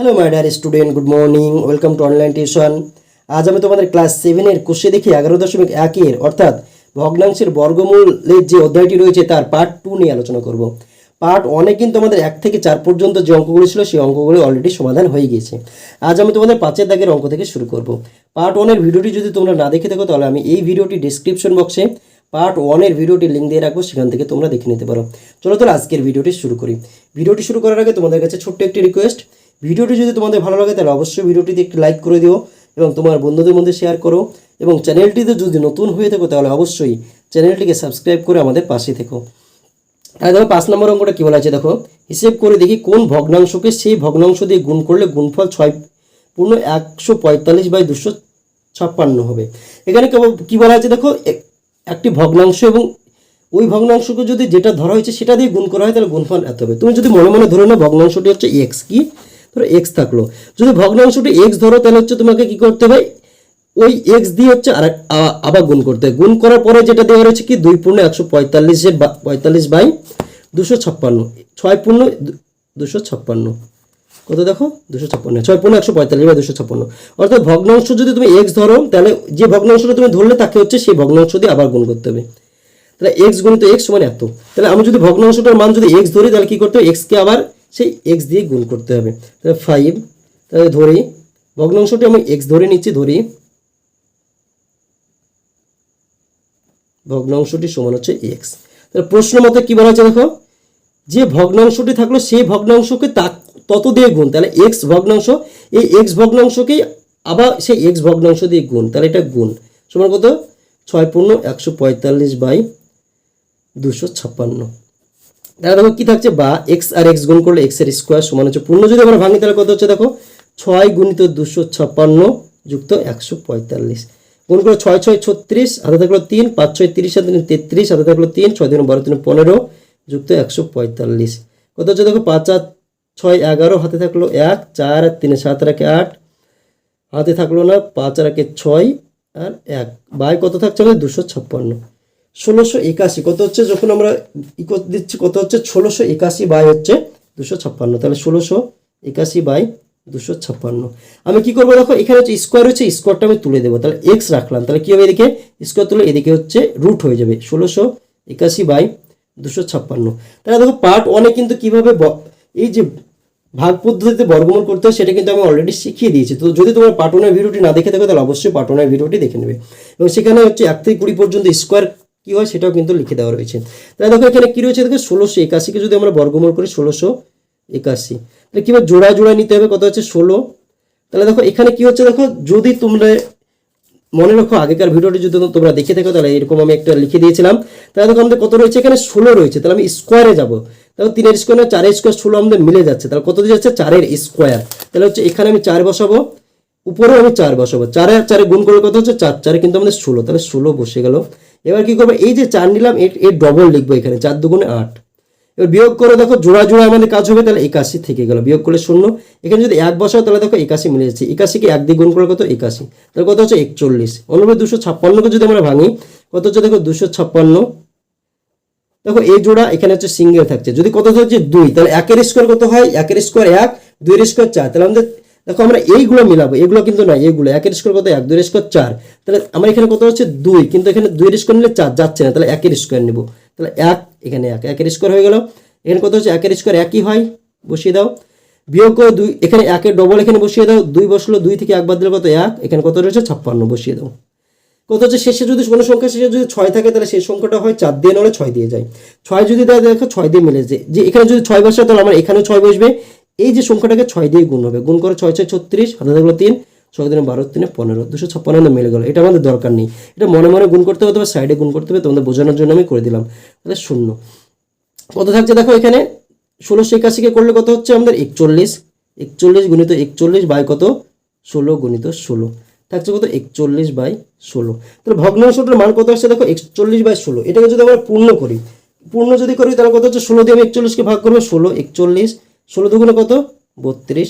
Hello my dear student good morning welcome to online tuition আজ আমি তোমাদের class সেভেনের কোষে দেখি এগারো দশমিক একের অর্থাৎ ভগ্নাংশের বর্গমূলের যে অধ্যায়টি রয়েছে তার পার্ট টু নিয়ে আলোচনা করব। পার্ট ওয়ানে কিন্তু আমাদের এক থেকে চার পর্যন্ত যে অঙ্কগুলো ছিল, সেই অঙ্কগুলো অলরেডি সমাধান হয়ে গিয়েছে। আজ আমি তোমাদের পাঁচের দাগের অঙ্ক থেকে শুরু করব। পার্ট ওয়ানের ভিডিওটি যদি তোমরা না দেখে থাকো, তাহলে আমি এই ভিডিওটি ডিসক্রিপশন বক্সে পার্ট ওয়ানের ভিডিওটি লিঙ্ক দিয়ে রাখব, সেখান থেকে তোমরা দেখে নিতে পারো। চলো তাহলে আজকের ভিডিওটি শুরু করি। ভিডিওটি শুরু করার আগে তোমাদের কাছে ছোট্ট একটি রিকোয়েস্ট ভিডিওটি যদি তোমাদের ভালো লাগে, তাহলে অবশ্যই ভিডিওটিতে একটি লাইক করে দিও এবং তোমার বন্ধুদের মধ্যে শেয়ার করো এবং চ্যানেলটিতে যদি নতুন হয়ে থাকো, তাহলে অবশ্যই চ্যানেলটিকে সাবস্ক্রাইব করে আমাদের পাশে থেকো। আর দেখো, পাঁচ নম্বর অঙ্কটা কী বলা আছে? দেখো, হিসেব করে দেখি কোন ভগ্নাংশকে সেই ভগ্নাংশ দিয়ে গুণ করলে গুণফল ছয় পূর্ণ একশো পঁয়তাল্লিশ বাই দুশো ছাপ্পান্ন হবে। এখানে কী বলা আছে? দেখো এক- একটি ভগ্নাংশ এবং ওই ভগ্নাংশকে যদি যেটা ধরা হয়েছে সেটা দিয়ে গুণ করা হয়, তাহলে গুণফল এত হবে। তুমি যদি মনে মনে ধরে নাও, ভগ্নাংশটি হচ্ছে এক্স কি? ধরো এক্স থাকল। যদি ভগ্নাংশটি এক্স ধরো, তাহলে হচ্ছে তোমাকে কি করতে হবে ওই এক্স দিয়ে হচ্ছে আর আবার গুণ করতে হয়। গুণ করার পরে যেটা দেওয়া রয়েছে কি? দুই পূর্ণ একশো পঁয়তাল্লিশে পঁয়তাল্লিশ বাই দুশো ছাপ্পান্ন। ছয় পূর্ণ দুশো ছাপ্পান্ন। কত দেখো? দুশো ছাপ্পান্ন। ছয় পূর্ণ একশো পঁয়তাল্লিশ বা দুশো ছাপ্পান্ন। অর্থাৎ ভগ্নাংশ যদি তুমি এক্স ধরো, তাহলে যে ভগ্নাংশটা তুমি ধরলে, তাকে হচ্ছে সেই ভগ্নাংশ দিয়ে আবার গুণ করতে হবে। তাহলে এক্স গুণিত এক্স সমান এত। তাহলে আমি যদি ভগ্নাংশটার মান যদি এক্স ধরি, তাহলে কী করতে হবে? এক্সকে আবার সেই এক্স দিয়ে গুণ করতে হবে। তাহলে ফাইভ তাহলে ধরি, ভগ্নাংশটি আমি এক্স ধরে নিচ্ছি, ধরি, ভগ্নাংশটি সমান হচ্ছে এক্স তাহলে প্রশ্ন মতে কী বলা হচ্ছে দেখো? যে ভগ্নাংশটি থাকল সেই ভগ্নাংশকে তা তত দিয়ে গুণ। তাহলে এক্স ভগ্নাংশ, এই এক্স ভগ্নাংশকেই আবার সেই এক্স ভগ্নাংশ দিয়ে গুণ। তাহলে এটা গুণ। সমান কত? ছয় পূর্ণ একশো পঁয়তাল্লিশ বাই দুশো ছাপ্পান্ন। তাহলে দেখো কী থাকছে? বা এক্স আর এক্স গুণ করলে এক্সের স্কোয়ার সমান হচ্ছে পূর্ণ। যদি আমরা ভাঙি, তাহলে কত হচ্ছে দেখো? ছয় গুণিত দুশো ছাপ্পান্ন যুক্ত একশো পঁয়তাল্লিশ। গুণ করে ছয় ছয়, ছত্রিশ হাতে থাকল তিন, পাঁচ, ছয়, তিরিশ হাতে তিন তেত্রিশ হাতে থাকল তিন, ছয় দিন বারো, তিন, পনেরো যুক্ত একশো পঁয়তাল্লিশ। কত হচ্ছে দেখো? পাঁচ আর ছয়, এগারো, হাতে থাকল এক, চার আর তিনে, সাত রাখে আট, হাতে থাকল না, পাঁচ একে ছয়, আর এক। বাই কত থাকছে আমাদের? দুশো ছাপ্পান্ন। ষোলোশো একাশি, কত হচ্ছে? যখন আমরা ই করে দিচ্ছি, কত হচ্ছে? ষোলোশো একাশি বাই হচ্ছে দুশো ছাপ্পান্ন। তাহলে ষোলোশো একাশি বাই দুশো ছাপ্পান্ন। আমি কি করব? দেখো, এখানে হচ্ছে স্কোয়ার হচ্ছে স্কোয়ারটা আমি তুলে দেবো। তাহলে এক্স রাখলাম। তাহলে কী হবে এদিকে? স্কোয়ার তুলে এদিকে হচ্ছে রুট হয়ে যাবে, ষোলোশো একাশি বাই দুশো ছাপ্পান্ন। তাহলে দেখো পার্ট ওয়ানে কিন্তু কীভাবে এই যে ভাগ পদ্ধতিতে বর্গমূল করতে হয়, সেটা কিন্তু আমি অলরেডি শিখিয়ে দিয়েছি। তো যদি তোমরা পাটনের ভিডিওটি না দেখে থাকো, তাহলে অবশ্যই পাটনের ভিডিওটি দেখে নেবে। এবং সেখানে হচ্ছে এক থেকে কুড়ি পর্যন্ত স্কোয়ার কী হয় সেটাও কিন্তু লিখে দেওয়া রয়েছে। তাহলে দেখো এখানে কী রয়েছে? দেখো ষোলোশো একাশিকে যদি আমরা বর্গমূল করি ষোলোশো একাশি, তাহলে কীভাবে জোড়া জোড়া নিতে হবে? কত হচ্ছে? ষোলো। তাহলে দেখো এখানে কি হচ্ছে? দেখো যদি তোমরা মনে রাখো, আগেকার ভিডিওটি যদি তোমরা দেখে থাকো, তাহলে এরকম আমি একটা লিখে দিয়েছিলাম। তাহলে দেখো আমাদের কত রয়েছে? এখানে ষোলো রয়েছে। তাহলে আমি স্কোয়ারে যাব। তাহলে তিনের স্কোয়ার না, চারের স্কোয়ার ষোলো আমাদের মিলে যাচ্ছে। তাহলে কত দিয়ে যাচ্ছে? চারের স্কোয়ার। তাহলে হচ্ছে এখানে আমি চার বসাবো, উপরেও আমি চার বসাবো। চারে চারে গুণ করলে কত হচ্ছে? চার। চারে কিন্তু আমাদের ষোলো। তাহলে ষোলো বসে গেল। এবার কি করব? এই যে চার নিলাম, এর এর ডবল লিখব এখানে, চার দুগুণে আট। এবার বিয়োগ করে দেখো, জোড়া জোড়া আমাদের কাজ হবে, তাহলে একাশি থেকে গেল। বিয়োগ করলে শূন্য। এখানে যদি এক বসাও, তাহলে দেখো একাশি মিলে যাচ্ছে। একাশিকে এক দিয়ে গুণ করে কত? একাশি। তাহলে কত হচ্ছে? একচল্লিশ। অনুরূপে দুশো ছাপ্পান্নকে যদি আমরা ভাঙি, কত হচ্ছে? দেখো, দুশো ছাপ্পান্ন। দেখো, এই জোড়া এখানে হচ্ছে সিঙ্গেল থাকছে। যদি কত হচ্ছে? দুই। তাহলে একের স্কোয়ার কত হয়? একের স্কোয়ার এক, দুইয়ের স্কোয়ার চার। তাহলে আমাদের দেখো, আমরা এইগুলো মিলাবো। এগুলো কিন্তু নয়, এগুলো। একের স্কোয়ার কত? এক। দুইয়ের স্কোয়ার চার। তাহলে আমার এখানে কত হচ্ছে? দুই। কিন্তু এখানে দুইয়ের স্কোয়ার নিলে চার যাচ্ছে না। তাহলে একের স্কোয়ার নেব। তাহলে এক, এখানে এক। একের স্কোয়ার হয়ে গেল। এখানে কত হচ্ছে? একের স্কোয়ার একই হয়। বসিয়ে দাও। বিয়োগ করে দুই এখানে একের ডবল এখানে বসিয়ে দাও। দুই বসল, দুই থেকে একবার দিলে কত? এক। এখানে কত রয়েছে? ছাপ্পান্ন। বসিয়ে দাও। কত হচ্ছে? শেষে যদি কোনো সংখ্যা, শেষে যদি ছয় থাকে, তাহলে সেই সংখ্যাটা হয় চার দিয়ে, নাহলে ছয় দিয়ে যায়। ছয় যদি দেয়, দেখো ছয় দিয়ে মিলে যায়। যে এখানে যদি ছয় বসে তাহলে আমার এখানে ছয় বসবে। এই যে সংখ্যাটাকে ছয় দিয়ে গুণ হবে, গুণ করে ছয় ছয়, ছত্রিশ হাতে থাকল তিন, ছয় দিনে বারো, তিনে পনেরো, দুশো ছাপ্পান্ন মিলে গেলো। এটা আমাদের দরকার নেই। এটা মনে মনে গুণ করতে হবে হবে সাইডে গুণ করতে হবে, তোমাদের বোঝানোর জন্য আমি করে দিলাম। তাহলে শূন্য। কত থাকছে দেখো এখানে? ষোলোশো একাশিকে করলে কত হচ্ছে আমাদের? একচল্লিশ। একচল্লিশ গুণিত একচল্লিশ বাই কত? ষোলো গুণিত ষোলো। থাকছে কত? একচল্লিশ বাই ষোলো। তাহলে ভগ্নাংশটার মান কত আসছে দেখো? একচল্লিশ বাই ষোলো। এটাকে যদি আমরা পূর্ণ করি, পূর্ণ যদি করি তাহলে কত হচ্ছে? ষোলো দিয়ে আমি একচল্লিশকে ভাগ করব, ষোলো, একচল্লিশ ষোলো দুগুণে কত? বত্রিশ।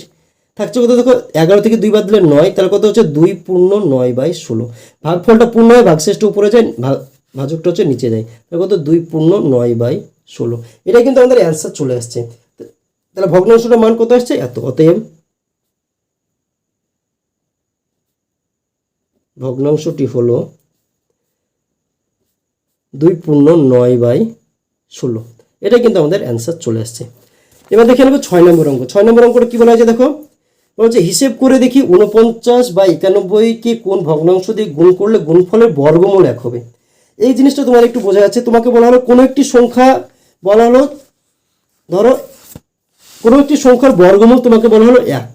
থাকছে কত? দেখো, এগারো থেকে দুই বার দিলে নয়, তাহলে কত হচ্ছে? দুই পূর্ণ নয় বাই ষোলো। ভাগফলটা পূর্ণ হয় ভাগশেষটা উপরে যায় ভাজকটা হচ্ছে নিচে যায়। তাহলে কত? দুই পূর্ণ নয় বাই ষোলো। এটা কিন্তু আমাদের অ্যান্সার চলে আসছে। তাহলে ভগ্নাংশটার মান কত আসছে? এত। অতএব ভগ্নাংশটি হলো দুই পূর্ণ নয় বাই ষোলো। এটাই কিন্তু আমাদের অ্যান্সার চলে আসছে। এবার দেখে নেব ছয় নম্বর অঙ্ক। ছয় নম্বর অঙ্কটা কী বলা হয়েছে দেখো? বলছে হিসেব করে দেখি উনপঞ্চাশ বা একানব্বইকে কোন ভগ্নাংশ দিয়ে গুণ করলে গুণফলের বর্গমূল এক হবে। এই জিনিসটা তোমার একটু বোঝা যাচ্ছে। তোমাকে বলা হলো, কোনো একটি সংখ্যা বলা হলো, ধরো, কোনো একটি সংখ্যার বর্গমূল তোমাকে বলা হলো এক।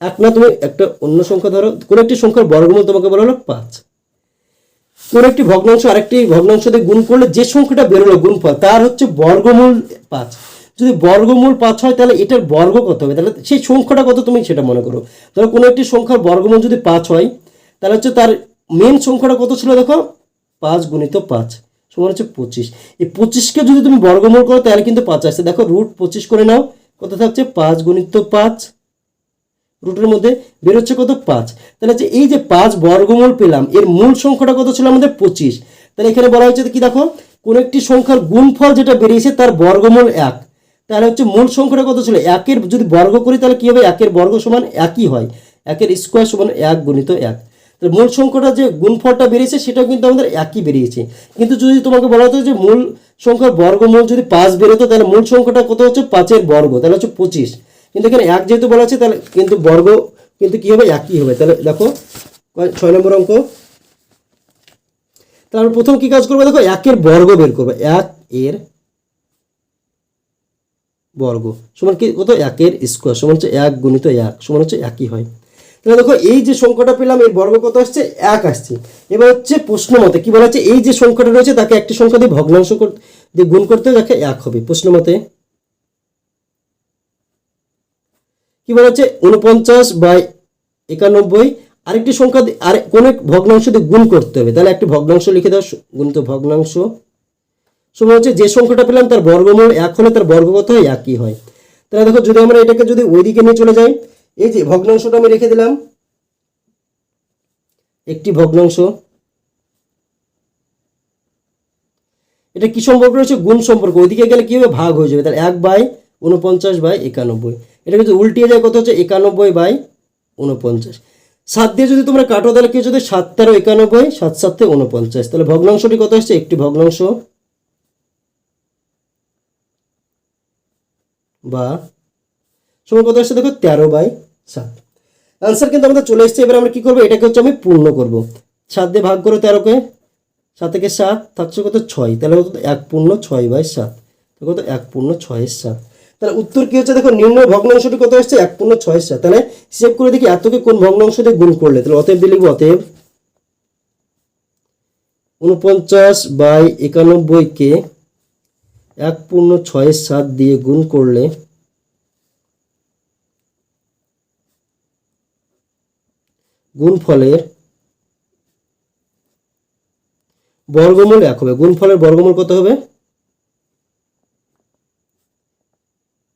এক না তুমি একটা অন্য সংখ্যা ধরো, কোনো একটি সংখ্যার বর্গমূল তোমাকে বলা হলো পাঁচ। কোনো একটি ভগ্নাংশ আরেকটি ভগ্নাংশ দিয়ে গুণ করলে যে সংখ্যাটা বেরোলো, গুণফল, তার হচ্ছে বর্গমূল পাঁচ। যদি বর্গমূল পাঁচ হয়, তাহলে এটার বর্গ কত হবে? তাহলে সেই সংখ্যাটা কত তুমি সেটা মনে করো। ধরো কোনো একটি সংখ্যার বর্গমূল যদি পাঁচ হয়, তাহলে হচ্ছে তার মেন সংখ্যাটা কত ছিল দেখো? পাঁচ গুণিত পাঁচ সমান হচ্ছে পঁচিশ। এই পঁচিশকে যদি তুমি বর্গমূল করো, তাহলে কিন্তু পাঁচ আসছে। দেখো রুট পঁচিশ করে নাও, কত থাকছে? পাঁচ গুণিত পাঁচ। রুটের মধ্যে বেরোচ্ছে কত? পাঁচ। তাহলে হচ্ছে এই যে পাঁচ বর্গমূল পেলাম, এর মূল সংখ্যাটা কত ছিল? আমাদের পঁচিশ। তাহলে এখানে বলা হয়েছে কি দেখো? কোন একটি সংখ্যার গুণফল যেটা বেরিয়েছে, তার বর্গমূল এক। তাহলে হচ্ছে মূল সংখ্যাটা কত ছিল? একের যদি বর্গ করি, তাহলে কি হবে? একের বর্গ সমান একই হয়। একের স্কোয়ার সমান এক গুণিত এক। তাহলে মূল সংখ্যাটা যে গুণফলটা বেরিয়েছে, সেটাও কিন্তু আমাদের একই বেরিয়েছে। কিন্তু যদি তোমাকে বলা হতো যে মূল সংখ্যার বর্গমূল যদি পাঁচ বেরোতো, তাহলে মূল সংখ্যাটা কত হচ্ছে? পাঁচের বর্গ, তাহলে হচ্ছে পঁচিশ। কিন্তু এখানে এক যেহেতু বলা আছে, তাহলে কিন্তু বর্গ কিন্তু কি হবে? একই হবে। তাহলে দেখো ছয় নম্বর অঙ্ক। তাহলে প্রথম কি কাজ করব? দেখো, একের বর্গ বের করব। এক এর বর্গ সমান কি? কত? একের স্কোয়ার সমান হচ্ছে এক গুণিত এক, সমান হচ্ছে একই হয়। তাহলে দেখো, এই যে সংখ্যাটা পেলাম, এর বর্গ কত আসছে? এক আসছে। এবার হচ্ছে প্রশ্ন মতে, কি বলা হচ্ছে এই যে সংখ্যাটা রয়েছে, তাকে একটি সংখ্যা দিয়ে ভগ্নাংশ দিয়ে গুণ করতে তাকে এক হবে। প্রশ্ন মতে, কি বলা হচ্ছে উনপঞ্চাশ বাই একানব্বই, আরেকটি সংখ্যা আর কোন ভগ্নাংশ দিয়ে গুণ করতে হবে। তাহলে একটি ভগ্নাংশ লিখে দাও গুণিত ভগ্নাংশ। সময় হচ্ছে যে সংখ্যাটা পেলাম, তার বর্গমূল এক হলে তার বর্গ কত হয় একই হয়। তাহলে দেখো, যদি আমরা এটাকে যদি ওইদিকে নিয়ে চলে যাই, এই যে ভগ্নাংশটা আমি রেখে দিলাম, একটি ভগ্নাংশ। এটা কি সম্পর্ক রয়েছে? গুণ সম্পর্ক। ওইদিকে গেলে কি হবে? ভাগ হয়ে যাবে। তাহলে এক বাই উনপঞ্চাশ বাই একানব্বই। এটা কিন্তু উল্টিয়ে যায় কত হচ্ছে? একানব্বই বাই উনপঞ্চাশ সাত দিয়ে যদি তোমরা কাটো, তাহলে কি হচ্ছে? সাত তেরো একানব্বই, সাত সাতে উনপঞ্চাশ তাহলে ভগ্নাংশটি কত হচ্ছে? একটি ভগ্নাংশ। বা সময় কত আসছে দেখো? তেরো বাই সাত। আনসার কিন্তু আমাদের চলে এসেছে। এবার আমরা কি করব? এটাকে হচ্ছে আমি পূর্ণ করব। সাত দিয়ে ভাগ করো তেরোকে, সাত থেকে সাত থাকছে কত? ছয়। তাহলে কত? এক পূর্ণ ছয় বাই সাত। কত? এক পূর্ণ ছয়ের সাত। তাহলে উত্তর কি হচ্ছে? দেখো, নির্ণয় ভগ্নাংশটি কত এসছে? এক পূর্ণ ছয়ের সাত। তাহলে হিসেব করে দেখি এতকে কোন ভগ্নাংশ দিয়ে গুণ করলে। তাহলে অতএব দিয়ে লিখব, অতএব উনপঞ্চাশ বাই একানব্বইকে এক পূর্ণ ছয়ের সাত দিয়ে গুণ করলে গুণফলের বর্গমূল এক হবে। গুণফলের বর্গমূল কত হবে?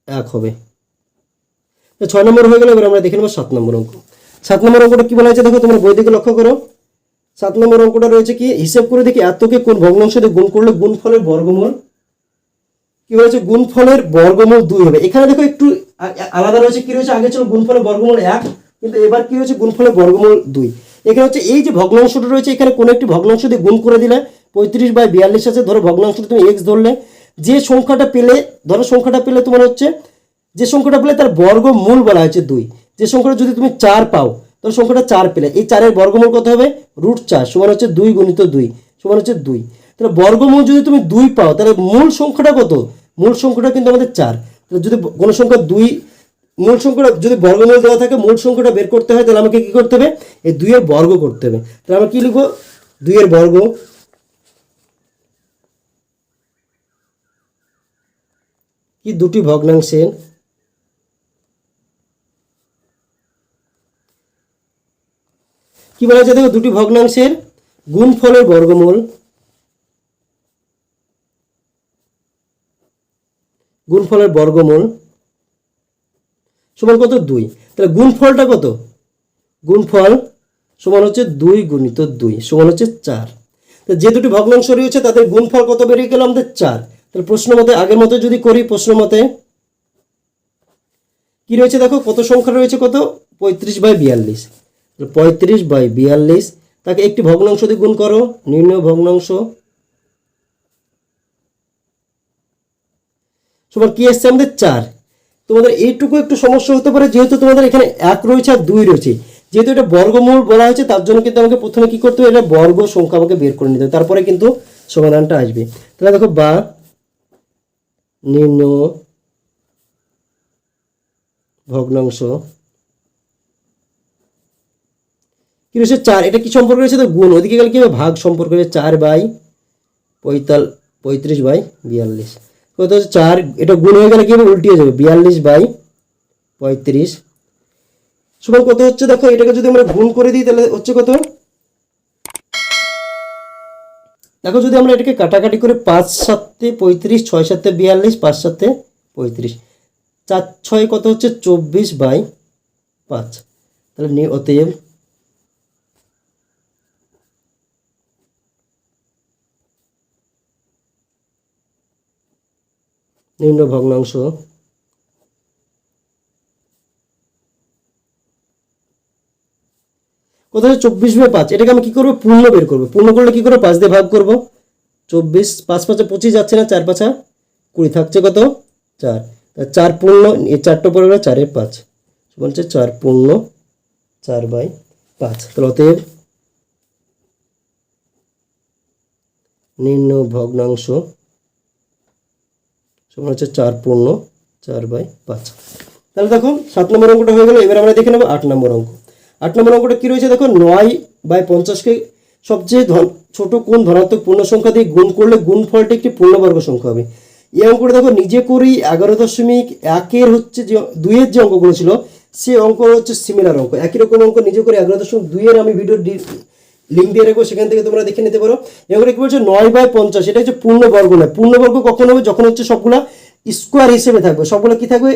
এক হবে। ছয় নম্বর হয়ে গেল, এবার আমরা দেখে নেব সাত নম্বর অঙ্ক। সাত নম্বর অঙ্কটা কি বলা হয়েছে? দেখো, তোমরা বই দিকে লক্ষ্য করো। সাত নম্বর অঙ্কটা রয়েছে কি? হিসেব করে দেখি এতকে কোন ভগ্নাংশ দিয়ে গুণ করলে গুণফলের বর্গমূল কি বলেছে গুণফলের বর্গমূল দুই হবে। এখানে দেখো একটু আলাদা রয়েছে কি রয়েছে? আগে ছিল গুণফলের বর্গমূল এক, কিন্তু এবার কি হচ্ছে গুণফলের বর্গমূল দুই। এখানে হচ্ছে এই যে ভগ্নাংশটা রয়েছে, এখানে কোনো একটি ভগ্নাংশ দিয়ে গুণ করে দিলে পঁয়ত্রিশ বাই বিয়াল্লিশ আছে। ধরো ভগ্নাংশটা তুমি এক্স ধরলে, যে সংখ্যাটা পেলে, ধরো সংখ্যাটা পেলে তোমার হচ্ছে, যে সংখ্যাটা পেলে তার বর্গমূল বলা হয়েছে দুই। যে সংখ্যাটা যদি তুমি চার পাও, তাহলে সংখ্যাটা চার পেলে। এই চারের বর্গমূল কত হবে? রুট চার, সমান হচ্ছে দুই গুণিত দুই, সমান হচ্ছে দুই। তাহলে বর্গমূল যদি তুমি দুই পাও, তাহলে মূল সংখ্যাটা কত? মূল সংখ্যাটা কিন্তু আমাদের চার। তাহলে যদি কোনো সংখ্যা দুই, মূল সংখ্যাটা যদি বর্গমূল দেওয়া থাকে, মূল সংখ্যাটা বের করতে হয়, তাহলে আমাকে কি করতে হবে? এই দুইয়ের বর্গ করতে হবে। তাহলে আমরা কি লিখব? দুইয়ের বর্গ। কি দুটি ভগ্নাংশের? কি বলা হচ্ছে দেখো? দুটি ভগ্নাংশের গুণফলের বর্গমূল। গুণফলের বর্গমূল সমান কত? দুই। তাহলে গুণফলটা কত? গুণফল সমান হচ্ছে দুই গুণিত দুই, সমান হচ্ছে চার। তো যে দুটি ভগ্নাংশ রয়েছে, তাদের গুণফল কত বেরিয়ে গেল? আমাদের চার। তাহলে প্রশ্ন মতে, আগের মতো যদি করি, প্রশ্ন মতে কি রয়েছে দেখো? কত সংখ্যা রয়েছে কত? পঁয়ত্রিশ বাই বিয়াল্লিশ। পঁয়ত্রিশ বাই বিয়াল্লিশ, তাকে একটি ভগ্নাংশ দিয়ে গুণ করো। নির্ণয় ভগ্নাংশ সবার কি এসছে? আমাদের চার। তোমাদের এইটুকু একটু সমস্যা হতে পারে, যেহেতু তোমাদের এখানে এক রয়েছে আর দুই রয়েছে। যেহেতু এটা বর্গমূল বলা হয়েছে, তার জন্য কিন্তু আমাকে প্রথমে কি করতে হবে? এটা বর্গ সংখ্যা আমাকে বের করে নিতে হবে। তারপরে কিন্তু সমাধানটা আসবে। তাহলে দেখো, বা নিম্ন ভগ্নাংশ কি রয়েছে? চার। এটা কি সম্পর্ক রয়েছে? তো গুণ। ওদিকে গেলে কি হবে? ভাগ সম্পর্ক রয়েছে চার বাই পঁয়তাল পঁয়ত্রিশ বাই বিয়াল্লিশ। কত হচ্ছে চার, এটা গুণ হয়ে গেলে কি হবে? উল্টিয়ে যাবে। বিয়াল্লিশ বাই পঁয়ত্রিশ। সমান কত হচ্ছে? দেখো, এটাকে যদি আমরা গুণ করে দিই, তাহলে হচ্ছে কত? দেখো, যদি আমরা এটাকে কাটাকাটি করে পাঁচ সাতে পঁয়ত্রিশ, ছয় সাতে বিয়াল্লিশ, পাঁচ সাতে পঁয়ত্রিশ, চার, ছয় কত হচ্ছে? চব্বিশ বাই পাঁচ। তাহলে নি, অতএব নিম্ন ভগ্নাংশ। হচ্ছে? চব্বিশ বাই পাঁচ। এটাকে আমি কি করব? পূর্ণ বের করব। পূর্ণ করলে কি করব? পাঁচ দিয়ে ভাগ করব। চব্বিশ, পাঁচ পাঁচে পঁচিশ যাচ্ছে না, চার পাঁচা কুড়ি থাকছে কত? চার। চার পূর্ণ এই চারটা পড়ে গেলো চারের পাঁচ। বলছে চার পূর্ণ চার বাই পাঁচ। তাহলে নিম্ন ভগ্নাংশ সমান হচ্ছে চার পূর্ণ, চার বাই পাঁচ। তাহলে দেখো, সাত নম্বর অঙ্কটা হয়ে গেল, এবার আমরা দেখে নেব আট নম্বর অঙ্ক। আট নম্বর অঙ্কটা কী রয়েছে দেখো, নয় বাই পঞ্চাশকে সবচেয়ে ধন, ছোট কোন ধনাত্মক পূর্ণ সংখ্যা দিয়ে গুণ করলে গুণ গুণফলটি একটি পূর্ণবর্গ সংখ্যা হবে। এই অঙ্কটা দেখো, নিজে করেই এগারো দশমিক একের হচ্ছে যে, দুইয়ের যে অঙ্কগুলো ছিল, সে অঙ্ক হচ্ছে সিমিলার অঙ্ক। একই রকম অঙ্ক নিজে করে এগারো দশমিক দুইয়ের আমি ভিডিও লিঙ্ক দিয়ে রাখব সেখান থেকে তোমরা দেখে নিতে পারো। এবারে কি বলছে? নয় বাই পঞ্চাশ, এটা হচ্ছে পূর্ণবর্গ নয়। পূর্ণবর্গ কখন হবে? যখন হচ্ছে সবগুলা স্কোয়ার হিসেবে থাকবে। সবগুলো কি থাকবে?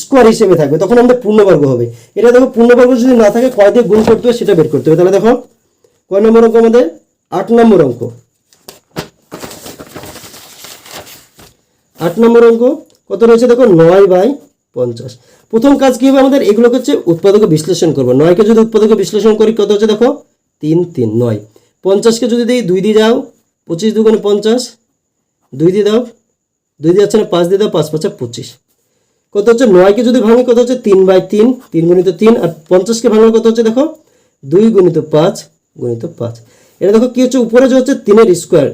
স্কোয়ার হিসেবে থাকবে। তখন আমাদের পূর্ণবর্গ হবে। এটা দেখো, পূর্ণবর্গ যদি না থাকে, কয় দিয়ে গুণ করতে হবে সেটা বের করতে হবে। তাহলে দেখো, কয় নম্বর অঙ্ক আমাদের? আট নম্বর অঙ্ক। আট নম্বর অঙ্ক, কত রয়েছে দেখো? নয় বাই পঞ্চাশ। প্রথম কাজ কি হবে আমাদের? এগুলোকে হচ্ছে উৎপাদকে বিশ্লেষণ করব। নয়কে যদি উৎপাদকে বিশ্লেষণ করি, কত হচ্ছে দেখো? তিন তিন, নয়। পঞ্চাশকে যদি দিই, দুই দিয়ে দাও, পঁচিশ দুগুণে পঞ্চাশ, দুই দিয়ে দাও, দুই দিয়ে যাচ্ছে না, পাঁচ দিয়ে দাও, পাঁচ পাঁচা পঁচিশ। কত হচ্ছে? নয়কে যদি ভাঙি, কত হচ্ছে? তিন বাই তিন তিন গুণিত তিন, আর পঞ্চাশকে ভাঙলে কত হচ্ছে? দেখো, দুই গুণিত পাঁচ গুণিত পাঁচ। এটা দেখো কি হচ্ছে? উপরে যে হচ্ছে তিনের স্কোয়ার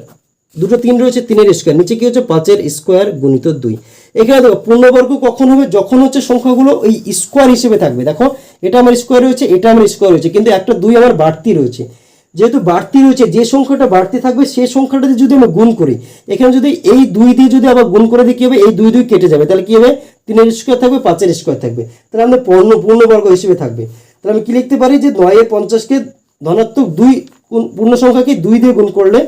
দুটো তিন রয়েছে তিনের স্কোয়ার নিচে কি হচ্ছে? পাঁচের স্কোয়ার গুণিত দুই। এখানে দেখো, পূর্ণবর্গ কখন হবে? যখন হচ্ছে সংখ্যাগুলো ওই স্কোয়ার হিসেবে থাকবে। দেখো, এটা আমার স্কোয়ার রয়েছে, এটা আমার স্কোয়ার রয়েছে, কিন্তু একটা দুই আমার বাড়তি রয়েছে। যেহেতু বাড়তি রয়েছে, যে সংখ্যাটা বাড়তি থাকবে সেই সংখ্যাটা যদি আমরা গুণ করি, এখানে যদি এই দুই দিয়ে যদি আবার গুণ করে দিই, কি হবে? এই দুই দুই কেটে যাবে। তাহলে কি হবে? তিনের স্কোয়ার থাকবে, পাঁচের স্কোয়ার থাকবে। তাহলে আমাদের পূর্ণ, পূর্ণবর্গ হিসেবে থাকবে। তাহলে আমি কি লিখতে পারি যে নয়ের পঞ্চাশকে ধনাত্মক দুই পূর্ণ সংখ্যাকে দুই দিয়ে গুণ করলে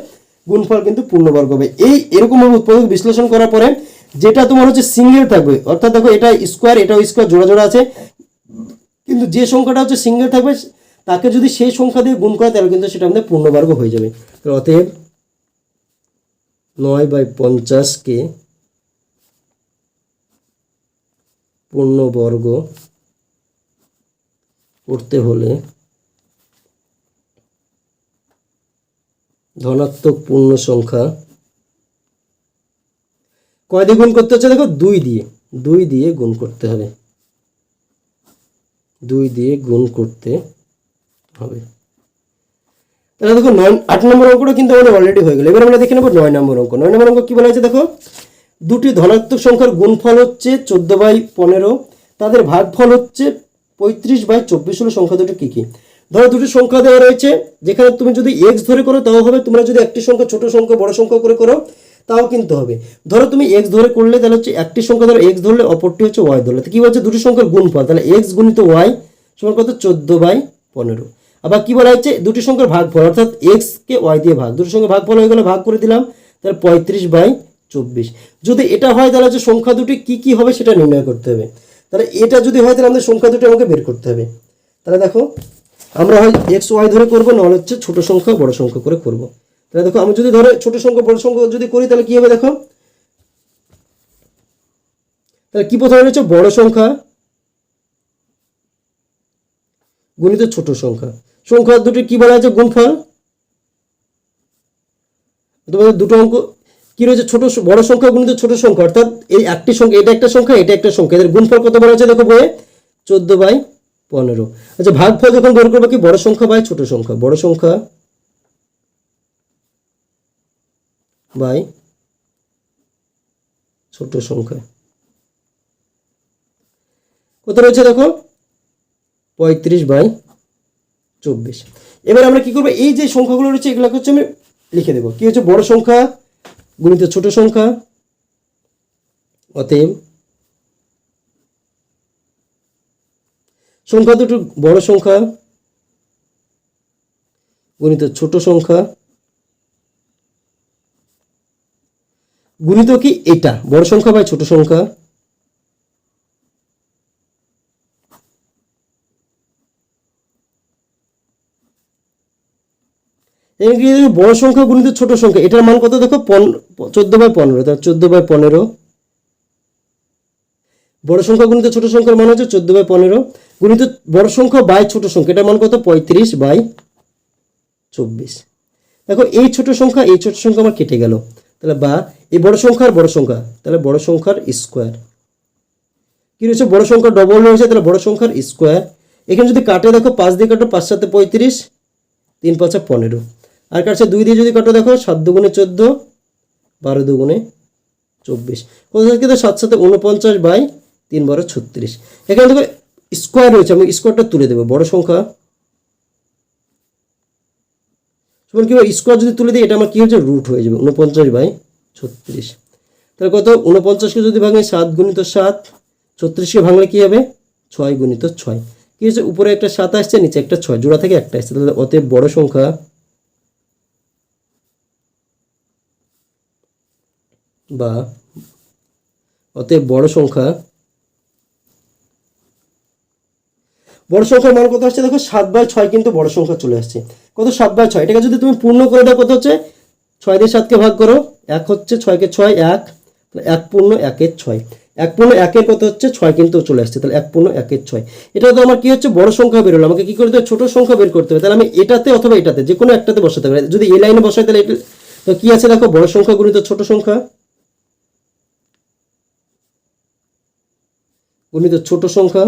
গুণফল কিন্তু পূর্ণবর্গ হবে। এই এরকমভাবে উৎপাদক বিশ্লেষণ করার পরে যেটা তোমার হচ্ছে সিঙ্গেল থাকবে, অর্থাৎ দেখো এটা স্কোয়ার এটাও স্কোয়ার জোড়া জোড়া আছে। কিন্তু যে সংখ্যাটা হচ্ছে সিঙ্গেল থাকবে, তাকে যদি সেই সংখ্যা দিয়ে গুণ করে, তাহলে কিন্তু সেটা আমাদের পূর্ণবর্গ হয়ে যাবে। অতএব নয় বাই পঞ্চাশকে পূর্ণবর্গ করতে হলে ধনাত্মক পূর্ণ সংখ্যা কয় দিয়ে গুণ করতে হচ্ছে দেখো? দুই দিয়ে। দুই দিয়ে গুণ করতে হবে। দুই দিয়ে গুণ করতে হবে। তাহলে দেখো নয়, আট নম্বর অঙ্কটা কিন্তু আমাদের অলরেডি হয়ে গেল। এবার আমরা দেখে নেব নয় নম্বর অঙ্ক। নয় নম্বর অঙ্ক কি বলা হয়েছে দেখো? দুটি ধনাত্মক সংখ্যার গুণফল হচ্ছে চোদ্দ বাই পনেরো। তাদের ভাগফল হচ্ছে পঁয়ত্রিশ বাই চব্বিশ হলো সংখ্যা দুটো কী কী? ধরো দুটো সংখ্যা দেওয়া রয়েছে, যেখানে তুমি যদি এক্স ধরে করো তাও হবে, তোমরা যদি একটি সংখ্যা ছোট সংখ্যা, বড় সংখ্যা করে করো তাও কিন্তু হবে। ধরো তুমি এক্স ধরে করলে তাহলে হচ্ছে একটি সংখ্যা ধরো এক্স ধরলে অপরটি হচ্ছে ওয়াই ধরলে। তো কি বলছে? দুটি সংখ্যার গুণফল। তাহলে এক্স গুণিত ওয়াই সমান কত? চোদ্দ বাই পনেরো। আবার কি বলা হচ্ছে? দুটি সংখ্যার ভাগফল, অর্থাৎ এক্স কে ওয়াই দিয়ে ভাগ। দুটি সংখ্যার ভাগফল হয়ে গেলে ভাগ করে দিলাম, তাহলে পঁয়ত্রিশ বাই চব্বিশ। যদি এটা হয় তাহলে হচ্ছে সংখ্যা দুটি কি কি হবে সেটা নির্ণয় করতে হবে। তাহলে এটা যদি হয় তাহলে আমাদের সংখ্যা দুটি আমাকে বের করতে হবে। তাহলে দেখো, আমরা হয় এক্স ওয়াই ধরে করব নাহলে হচ্ছে ছোট সংখ্যা, বড় সংখ্যা করে করব। তাহলে দেখো, আমি যদি ধরো ছোট সংখ্যা বড় সংখ্যা যদি করি, তাহলে কি হবে দেখো? তাহলে কি প্রথমে রয়েছে? বড় সংখ্যা গুণিত ছোট সংখ্যা। সংখ্যা দুটি কি বলা আছে? গুণফল। তোমাদের দুটো অঙ্ক, কি রয়েছে? ছোট বড় সংখ্যা গুণিত ছোট সংখ্যা। অর্থাৎ এই একটি সংখ্যা, এটা একটা সংখ্যা, এটা একটা সংখ্যা। এদের গুণফল কত বলা আছে দেখো বইয়ে? চোদ্দ বাই পনেরো। আচ্ছা ভাগফল যখন বের করব কি? বড় সংখ্যা বাই ছোট সংখ্যা। বড় সংখ্যা বাই ছোট সংখ্যা। কত রয়েছে দেখো? পঁয়ত্রিশ বাই চব্বিশ। এবার আমরা কি করব? এই যে সংখ্যাগুলো রয়েছে, এগুলোকে হচ্ছে আমি লিখে দেবো। কি হচ্ছে? বড় সংখ্যা গুণিত ছোট সংখ্যা। অতএব সংখ্যা দুটো বড় সংখ্যা গুণিত ছোট সংখ্যা। গুণিত কি এটা? বড় সংখ্যা বাই ছোট সংখ্যা? বড় সংখ্যা গুণিত ছোট সংখ্যা, এটার মান কত দেখো? চোদ্দ বাই পনেরো তার চোদ্দ বাই পনেরো। বড় সংখ্যা গুণিত ছোট সংখ্যার মান হচ্ছে চোদ্দ বাই পনেরো। গুণিত বড় সংখ্যা বাই ছোট সংখ্যা, এটার মান কত? পঁয়ত্রিশ বাই চব্বিশ। দেখো, এই ছোট সংখ্যা, এই ছোট সংখ্যা আমার কেটে গেল। তাহলে বা এই বড় সংখ্যার বড় সংখ্যা, তাহলে বড় সংখ্যার স্কোয়ার কি রয়েছে? বড় সংখ্যা ডবল রয়েছে, তাহলে বড় সংখ্যার স্কোয়ার এখানে যদি কাটে, দেখো, পাঁচ দিয়ে কাটো, পাঁচ সাথে পঁয়ত্রিশ, তিন পাঁচা পনেরো। আর কাছে দুই দিয়ে যদি কাটো, দেখো, সাত দুগুণে চোদ্দ, বারো দুগুণে চব্বিশ। কোথা থেকে তো? সাত সাথে উনপঞ্চাশ বাই তিন বারো ছত্রিশ। এখানে দেখো স্কোয়ার রয়েছে, আমি স্কোয়ারটা তুলে দেবো, বড় সংখ্যা। যেমন কি স্কোয়ার যদি তুলে দিই, এটা আমার কি হয়েছে রুট হয়ে যাবে উনপঞ্চাশ বাই ছত্রিশ। তাহলে কত? উনপঞ্চাশকে যদি ভাঙে সাত গুণিত সাত, ছত্রিশকে ভাঙলে কি হবে? ছয় গুণিত ছয়। কি হচ্ছে উপরে একটা সাত আসছে, নিচে একটা ছয়, জোড়া থেকে একটা আসছে। তাহলে অতএব বড় সংখ্যা বা অতএব বড় সংখ্যা বড় সংখ্যার মান কত আসছে? দেখো, সাত বাই ছয় কিন্তু বড় সংখ্যা চলে আসছে। কত? সাত বাই ছয়। এটাকে যদি তুমি পূর্ণ করে দাও, কত হচ্ছে? ছয় দিয়ে সাতকে ভাগ করো। এক হচ্ছে ছয়কে ছয়, এক এক পূর্ণ একের ছয়। এক পূর্ণ একের কত হচ্ছে ছয় কিন্তু চলে আসছে, তাহলে এক পূর্ণ একের ছয়। এটা তো আমার কি হচ্ছে? বড় সংখ্যা বেরোলো আমাকে কি করতে হবে? ছোট সংখ্যা বের করতে হবে। তাহলে আমি এটাতে অথবা এটাতে যে কোনো একটাতে বসাতে পারি। যদি এই লাইনে বসাই, তাহলে এটা তো কি আছে দেখো? বড় সংখ্যা গুণিত ছোট সংখ্যা। গুণিত ছোট সংখ্যা।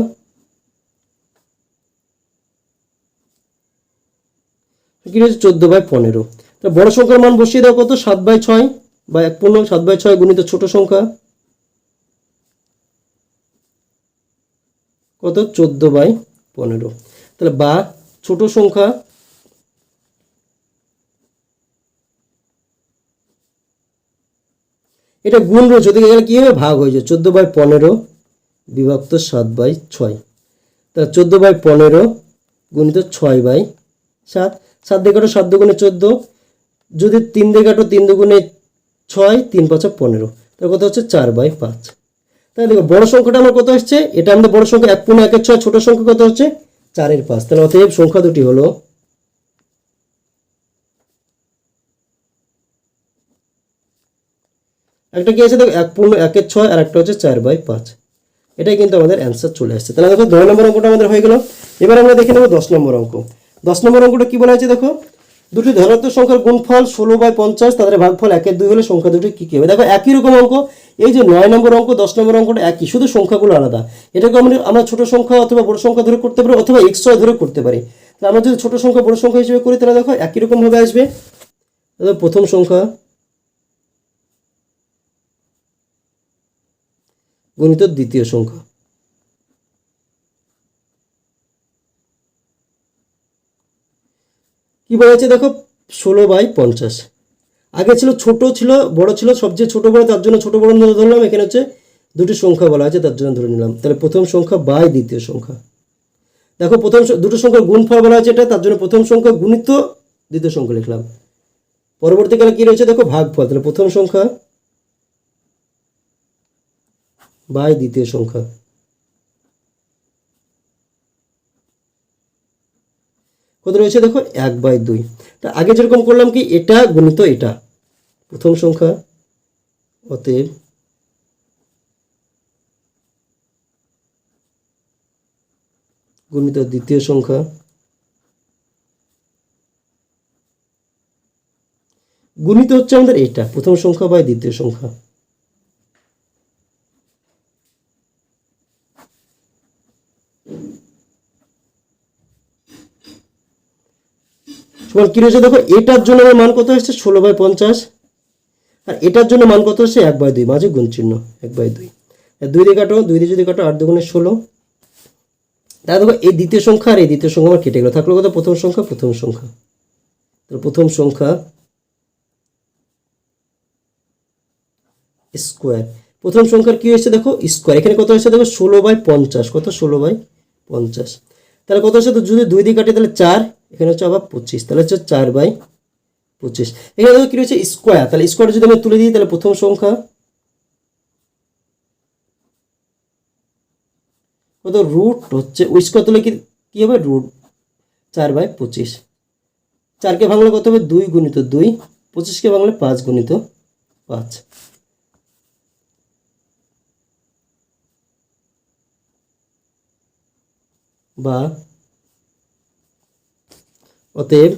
কি হচ্ছে? চোদ্দ বাই পনেরো। বড় সংখ্যার মান বসিয়ে দাও কত? সাত বাই ছয়। বা এক পূর্ণ সাত বাই ছয় গুণিত ছোট সংখ্যা কত? চোদ্দ বাই পনেরো। তাহলে বা ছোট সংখ্যা এটা গুণ রয়েছে, ওদিকে গেলে কী হবে? ভাগ হয়ে যায়। চোদ্দ বাই পনেরো বিভক্ত সাত বাই ছয়। তাহলে চোদ্দ বাই পনেরো গুণিত ছয় বাই সাত। সাত দিয়ে কাটো সাত দুগুণে চোদ্দ। যদি তিন দিয়ে কাটো তিন দুগুণে ছয়, তিন, পাঁচা পনেরো। তার কত হচ্ছে চার বাই পাঁচ। তাহলে দেখো, বড় সংখ্যাটা আমার কত হচ্ছে এটা আমাদের বড় সংখ্যা এক পূর্ণ একের ছয়, ছোট সংখ্যা কত হচ্ছে? চারের পাঁচ। তাহলে অতএব সংখ্যা দুটি হলো একটা কি আছে? দেখো, এক পূর্ণ একের ছয় আর একটা হচ্ছে চার বাই পাঁচ। এটাই কিন্তু আমাদের অ্যান্সার চলে আসছে। তাহলে দেখো নয় নম্বর অঙ্কটা আমাদের হয়ে গেল। এবার আমরা দেখে নেব দশ নম্বর অঙ্ক। দশ নম্বর অঙ্কটা কি বলা আছে দেখো? দুটি ধনাত্মক সংখ্যার গুণফল ষোলো বাই পঞ্চাশ, তাদের ভাগফল একের দুই হলে সংখ্যা দুটি কী কী হবে? দেখো, একই রকম অঙ্ক, এই যে নয় নম্বর অঙ্ক, দশ নম্বর অঙ্কটা একই, শুধু সংখ্যাগুলো আলাদা। এটাকে আমরা আমরা ছোট সংখ্যা অথবা বড় সংখ্যা ধরে করতে পারি, অথবা এক্স ওয়াই ধরে করতে পারি। তাহলে আমরা যদি ছোট সংখ্যা, বড় সংখ্যা হিসেবে করি, তাহলে দেখো, একই রকমভাবে আসবে। প্রথম সংখ্যা গণিত দ্বিতীয় সংখ্যা। কি বলা আছে দেখো? ষোলো বাই পঞ্চাশ। আগে ছিল ছোট ছিল, বড় ছিল সবচেয়ে ছোট বড় তার জন্য ছোট বড় ধরে ধরলাম, এখানে হচ্ছে দুটি সংখ্যা বলা আছে তার জন্য ধরে নিলাম। তাহলে প্রথম সংখ্যা বাই দ্বিতীয় সংখ্যা। দেখো, প্রথম দুটো সংখ্যার গুণফল বলা আছে এটা, তার জন্য প্রথম সংখ্যা গুণিত দ্বিতীয় সংখ্যা লিখলাম। পরবর্তীকালে কি রয়েছে দেখো? ভাগফল। তাহলে প্রথম সংখ্যা বাই দ্বিতীয় সংখ্যা। কত রয়েছে দেখো? এক বাই দুই। তা আগে যেরকম করলাম কি, এটা গুণিত এটা। প্রথম সংখ্যা অতএব গুণিত দ্বিতীয় সংখ্যা গুণিত হচ্ছে আমাদের এটা, প্রথম সংখ্যা বা দ্বিতীয় সংখ্যা। সমান কি রয়েছে? দেখো, এটার জন্য আমার মান কত আসছে ষোলো বাই পঞ্চাশ। আর এটার জন্য মান কত আসছে এক বাই দুই। মাঝে গুণ চিহ্ন, এক বাই দুই। দুই দিয়ে কাটো, দুই দিয়ে যদি কাটো, আট দুগুণে ষোলো। তাহলে দেখো, এই দ্বিতীয় সংখ্যা আর এই দ্বিতীয় সংখ্যা আমার কেটে গেলো। থাকল কত? প্রথম সংখ্যা প্রথম সংখ্যা। তাহলে প্রথম সংখ্যা স্কোয়ার। প্রথম সংখ্যার কি হয়েছে? দেখো, স্কোয়ার। এখানে কত হয়েছে? দেখো, ষোলো বাই পঞ্চাশ। কত? ষোলো বাই পঞ্চাশ। তাহলে কত হচ্ছে তো যদি দুই দিয়ে কাটে, তাহলে চার। এখানে হচ্ছে আবার পঁচিশ, তাহলে হচ্ছে চার বাই পঁচিশ। এখানে দেখো কি রয়েছে স্কোয়ার তাহলে স্কোয়ার যদি আমি তুলে দিই, তাহলে প্রথম সংখ্যা কত? রুট হচ্ছে, ওই স্কোয়ার তুলে কি, কী হবে? রুট চার বাই পঁচিশ। চারকে ভাঙলে কত হবে? দুই গুণিত দুই, পঁচিশকে ভাঙলে পাঁচ গুণিত পাঁচ। বা অতএব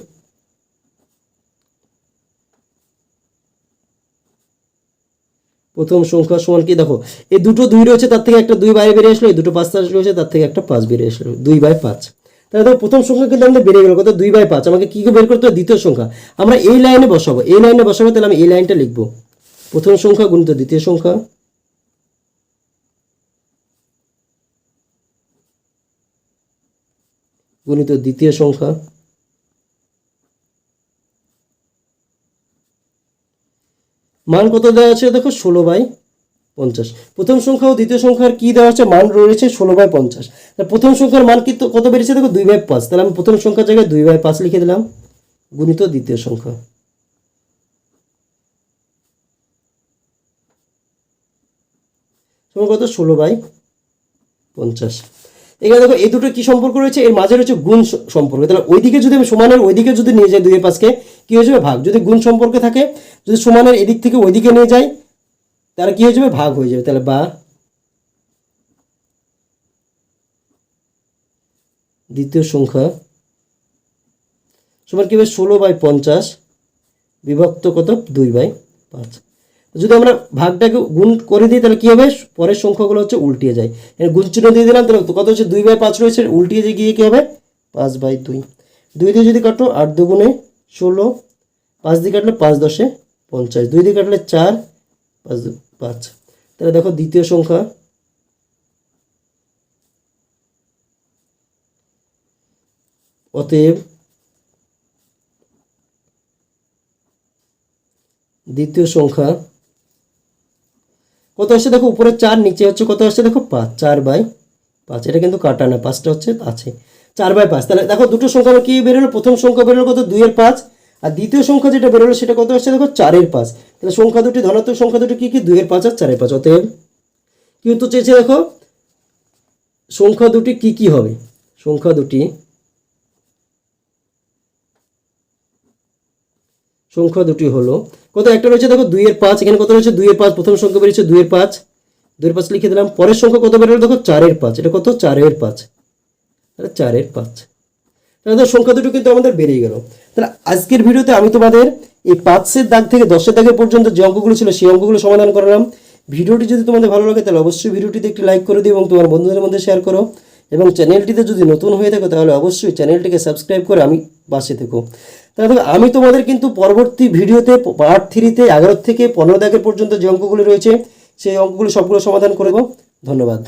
প্রথম সংখ্যা সমান কি? দেখো, এই দুটো দুই রয়েছে, তার থেকে একটা দুই বাইরে বেরিয়ে আসলো, এই দুটো পাঁচ তার রয়েছে, তার থেকে একটা পাঁচ বেরিয়ে আসলো, দুই বাই পাঁচ। তাহলে দেখো, প্রথম সংখ্যা কিন্তু আমাদের বেরিয়ে গেল, কত? দুই বাই পাঁচ। আমাকে কী বের করতে হবে? দ্বিতীয় সংখ্যা। আমরা এই লাইনে বসাবো, এই লাইনে বসাবো, তাহলে আমি এই লাইনটা লিখব। প্রথম সংখ্যা গুণিত দ্বিতীয় সংখ্যা। গুণিত দ্বিতীয় সংখ্যা। মান কত দেওয়া আছে? দেখো ষোলো বাই পঞ্চাশ। প্রথম সংখ্যা ও দ্বিতীয় সংখ্যার কি দেওয়া আছে? মান রয়েছে ষোলো বাই পঞ্চাশ। প্রথম সংখ্যার মান কি কত বেড়েছে? দেখো দুই বাই পাঁচ। তাহলে আমি প্রথম সংখ্যার জায়গায় দুই বাই পাঁচ লিখে দিলাম। গুণিত দ্বিতীয় সংখ্যা কত? ষোলো বাই পঞ্চাশ। এখানে দেখো, এই দুটো কি সম্পর্ক রয়েছে? এর মাঝে রয়েছে গুণ সম্পর্ক। তাহলে ওইদিকে যদি আমি সমানের ওইদিকে যদি নিয়ে যাই দুই পাঁচকে কি হয়ে যাবে? ভাগ। যদি গুণ সম্পর্কে থাকে, যদি সমানের এদিক থেকে ওইদিকে নিয়ে যাই, তাহলে কি হয়ে যাবে? ভাগ হয়ে যাবে। তাহলে বা দ্বিতীয় সংখ্যা সমান কি হবে? ষোলো বাই পঞ্চাশ বিভক্ত কত? দুই বাই পাঁচ। যদি আমরা ভাগটাকে গুণ করে দিই, তাহলে কী হবে? পরের সংখ্যাগুলো হচ্ছে উল্টিয়ে যায়। গুণ চিহ্ন দিয়ে দিলাম, তাহলে কত হচ্ছে? দুই বাই পাঁচ রয়েছে উল্টিয়ে যে গিয়ে কী হবে? পাঁচ বাই দুই। দুই দিয়ে যদি কাটো, আট দুগুণে ষোলো, পাঁচ দিয়ে কাটলে পাঁচ দশে পঞ্চাশ। দুই দিয়ে কাটলে চার, পাঁচ পাঁচ। তাহলে দেখো দ্বিতীয় সংখ্যা। অতএব দ্বিতীয় সংখ্যা কত আসছে? দেখো, উপরে চার, নিচে হচ্ছে কত আসছে? দেখো, পাঁচ। চার বাই পাঁচ। এটা কিন্তু কাটা না, পাঁচটা হচ্ছে আছে চার বাই পাঁচ। তাহলে দেখো, দুটো সংখ্যা আমার কি বেরোলো? প্রথম সংখ্যা বেরোলো কত? দুইয়ের পাঁচ। আর দ্বিতীয় সংখ্যা যেটা বেরোলো, সেটা কত আসছে? দেখো চারের পাঁচ। তাহলে সংখ্যা দুটি, ধনাত্মক সংখ্যা দুটি কী কী? দুইয়ের পাঁচ আর চারের পাঁচ। অতএব কি উত্তর চেয়েছে দেখো? সংখ্যা দুটি কি কি হবে? সংখ্যা দুটি সংখ্যা দুটি হলো কত একটা রয়েছে? দেখো, দুইয়ের পাঁচ, এখানে কত রয়েছে? দুইয়ের পাঁচ, প্রথম সংখ্যা বেরিয়েছে দুইয়ের পাঁচ। দুইয়ের পাঁচ লিখে দিলাম। পরের সংখ্যা কত বেরোলো? দেখো, চারের পাঁচ। এটা কত? চারের পাঁচ। তাহলে চারের পাঁচ। তাহলে সংখ্যা দুটো কিন্তু আমাদের বেরিয়ে গেল। তাহলে আজকের ভিডিওতে আমি তোমাদের এই পাঁচের দাগ থেকে দশের দাগের পর্যন্ত যে অঙ্কগুলো ছিল, সেই অঙ্কগুলো সমাধান করলাম। ভিডিওটি যদি তোমাদের ভালো লাগে, তাহলে অবশ্যই ভিডিওটিতে একটি লাইক করে দিও এবং তোমার বন্ধুদের মধ্যে শেয়ার করো। এবং চ্যানেলটিতে যদি নতুন হয়ে থাকো, তাহলে অবশ্যই চ্যানেলটিকে সাবস্ক্রাইব করে আমি পাশে থেকো। তাহলে আমি তোমাদের কিন্তু পরবর্তী ভিডিওতে পার্ট থ্রিতে এগারো থেকে পনেরো দাগের পর্যন্ত যে অঙ্কগুলি রয়েছে, সেই অঙ্কগুলি সবগুলো সমাধান করে দেবো। ধন্যবাদ।